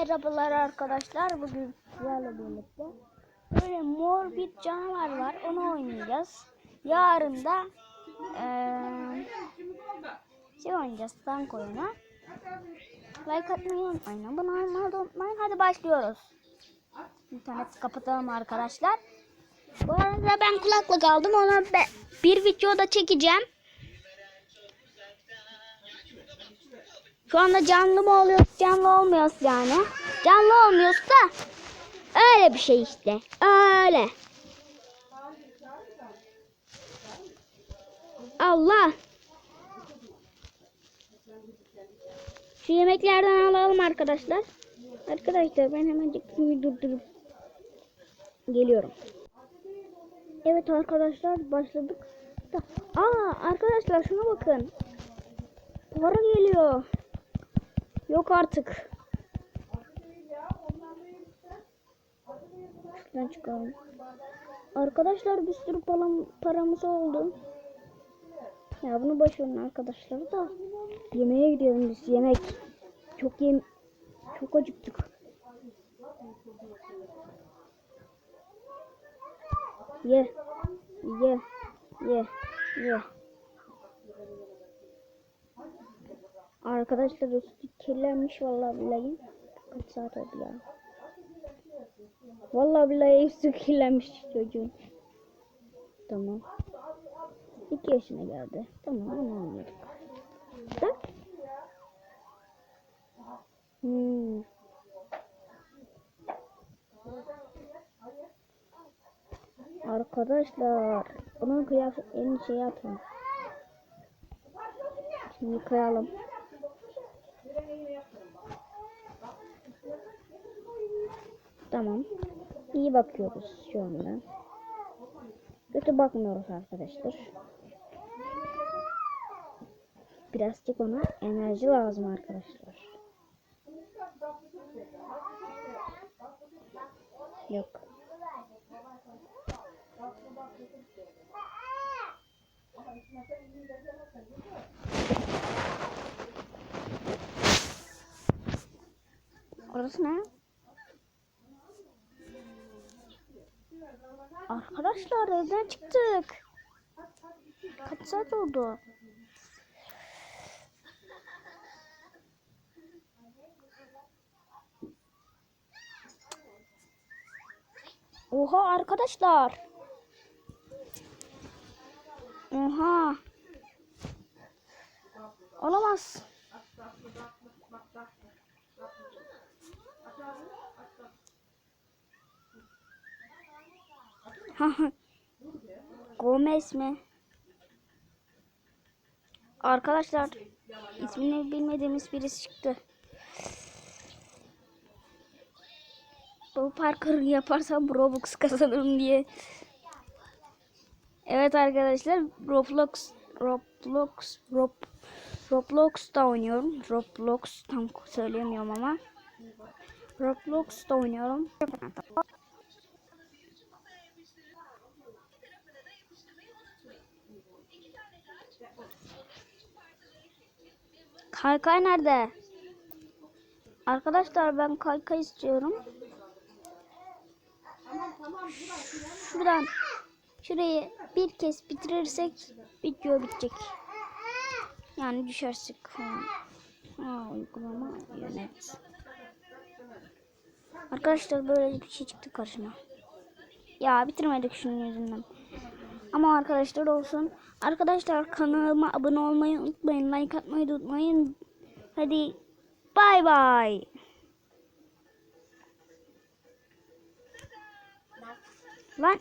Merhabalar arkadaşlar. Bugün sizlerle birlikte böyle mor bir canavar var. Onu oynayacağız. Yarın da eee şey oynayacağız. Tank oyunu. Like atmayı unutmayın. Abone olmayı unutmayın. Hadi başlıyoruz. İnterneti kapatalım arkadaşlar. Bu arada ben kulaklık aldım. Onu bir videoda çekeceğim. Şu anda canlı mı oluyor, canlı olmuyoruz yani. Canlı olmuyoruz da öyle bir şey işte. Öyle. Allah. Şu yemeklerden alalım arkadaşlar. Arkadaşlar ben hemen videoyu durdurup geliyorum. Evet arkadaşlar başladık. Aa arkadaşlar şuna bakın. Para geliyor. Yok artık. Şuradan çıkalım. Arkadaşlar bir sürü param, paramız oldu. Ya bunu boş verin arkadaşlar da. Yemeğe gidiyoruz biz yemek. Çok yem çok acıktık. Ye. Ye. Ye. Ye. Arkadaşlar üstü kirlenmiş vallahi billahi. Kaç saat oldu ya. Vallahi billahi üstü kirlenmiş çocuğun. Tamam. 2 yaşına geldi. Tamam onu anladık. Bak. Hmm. Arkadaşlar onun kıyafetlerini şey atın. Şimdi yıkayalım. Tamam. İyi bakıyoruz şu anda. Kötü bakmıyoruz arkadaşlar. Birazcık ona enerji lazım arkadaşlar. Yok. Orası ne? Arkadaşlar evden çıktık. Kaç saat oldu? Oha arkadaşlar. Oha. Olamaz. Gomez mi? Arkadaşlar ismini bilmediğimiz birisi çıktı. Bu parkuru yaparsam Robux kazanırım diye. Evet arkadaşlar Roblox Roblox Rob, Roblox'ta oynuyorum. Roblox tam söyleyemiyorum ama. Roblox'ta oynuyorum. Kaykay nerede? Arkadaşlar ben kaykay istiyorum. Şuradan şurayı bir kez bitirirsek video bitecek. Yani düşersek. Ha, uygulama yönet. Arkadaşlar böyle bir şey çıktı karşıma. Ya bitirmedik şunun yüzünden. Ama arkadaşlar olsun. Arkadaşlar kanalıma abone olmayı unutmayın. Like atmayı unutmayın. Hadi bay bay. Lan